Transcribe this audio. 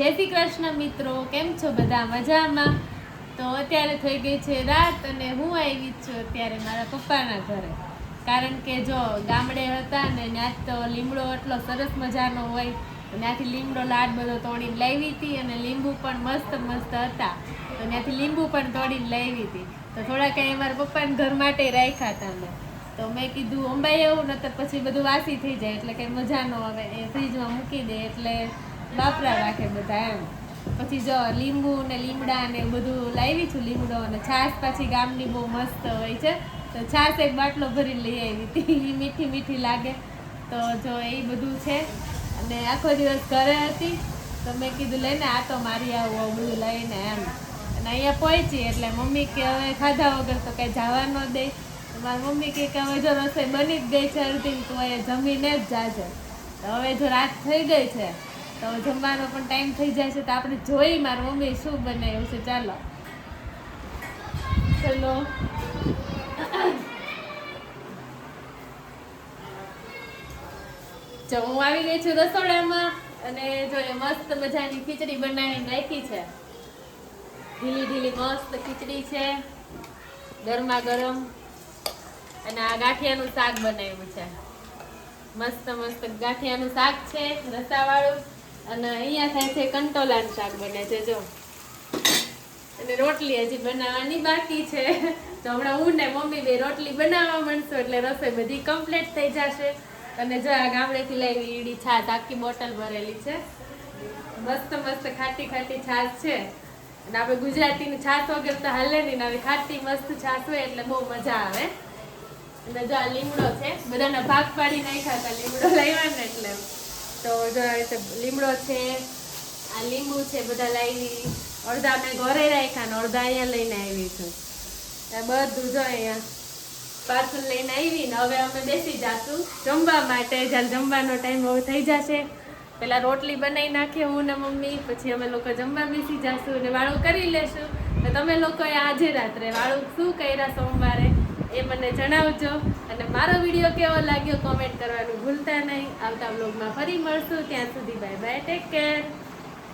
જય શ્રી કૃષ્ણ મિત્રો, કેમ છો બધા? મજામાં? તો અત્યારે થઈ ગઈ છે રાત અને હું આવી છું અત્યારે મારા પપ્પાના ઘરે. કારણ કે જો ગામડે હતા ને ત્યાં તો લીમડો એટલો સરસ મજાનો હોય ત્યાંથી લીમડો લાડ બધો તોડીને લાવી હતી અને લીંબુ પણ મસ્ત મસ્ત હતા. તો ત્યાંથી લીંબુ પણ તોડીને લાવી હતી. તો થોડા કંઈ મારા પપ્પાને ઘર માટે રાખ્યા હતા મેં તો મેં કીધું, અંબાઈ એવું નતર પછી બધું વાસી થઈ જાય, એટલે કંઈ મજા ન આવે. એ ફ્રીજમાં મૂકી દે, એટલે બાપરા રાખે બધા એમ. પછી જો લીંબુ ને લીમડા ને બધું લાવી છું, લીમડો અને છાશ પાછી ગામની બહુ મસ્ત હોય છે. તો છાશ એક બાટલો ભરીને લઈ આવી હતી. એ મીઠી મીઠી લાગે. તો જો એ બધું છે. અને આખો દિવસ ઘરે હતી. તો મેં કીધું લઈને આ તો મારી આવું આવું બધું લઈને એમ. અને અહીંયા પહોંચી, એટલે મમ્મી કે, હવે ખાધા વગર તો કંઈ જવા ન દે. મારી મમ્મી કે હવે જો રસોઈ બની જ ગઈ છે અડધી, તો અહીંયા જમીને જ જાજે. હવે જો રાત થઈ ગઈ છે તો જમવાનો પણ ટાઈમ થઈ જાય છે તો આપણે જોઈ મારી મમ્મી શું બનાવ્યું છે, ચાલો. ચલો. જો હું આવી ગઈ છું રસોડામાં અને જો એ મસ્ત મજાની ખીચડી બનાવીને રાખી છે. ઢીલી ઢીલી મસ્ત ખીચડી છે ગરમા ગરમ અને આ ગાંઠિયાનું શાક બનાવ્યું છે. મસ્ત મસ્ત ગાંઠિયાનું શાક છે, રસાવાળું. અને અહીંયા થાય છે કંટોલાનું શાક બને છે, જો. અને રોટલી હજી બનાવવાની બાકી છે. તો હમણાં હું ને મમ્મી બે રોટલી બનાવવા માંડશું એટલે રસોઈ બધી કમ્પ્લીટ થઈ જશે. અને જો આ ગામડેથી લાવી ઈડી છાશ, આખી બોટલ ભરેલી છે. મસ્ત મસ્ત ખાટી ખાટી છાશ છે. અને આપણે ગુજરાતીની છાશ વગર તો હાલે નહીં આવી ખાટી મસ્ત છાશ હોય એટલે બહુ મજા આવે. અને જો આ લીમડો છે, બધાના ભાગ પાડી નાખ્યા હતા, લીમડો લાવ્યા ને એટલે. તો જો આ રીતે લીમડો છે, આ લીંબુ છે, બધા લાવી અડધા મેં ઘરે રાખ્યા ને અડધા અહીંયા લઈને આવી છું. બધું જો અહીંયા પાર્સલ લઈને આવી ને હવે અમે બેસી જાશું જમવા માટે. જ્યારે જમવાનો ટાઈમ હવે થઈ જશે. પેલા રોટલી બનાવી નાખીએ હું ને મમ્મી, પછી અમે લોકો જમવા બેસી જશું અને વાળું કરી લેશું. તો તમે લોકોએ આજે રાત્રે વાળું શું કર્યા સોમવારે? એ મને જણાવજો. અને મારો વીડિયો કેવો લાગ્યો કોમેન્ટ કરવાનું ભૂલતા નહીં. આવતા બ્લોગમાં ફરી મળશું. ત્યાં સુધી બાય બાય ટેક કેર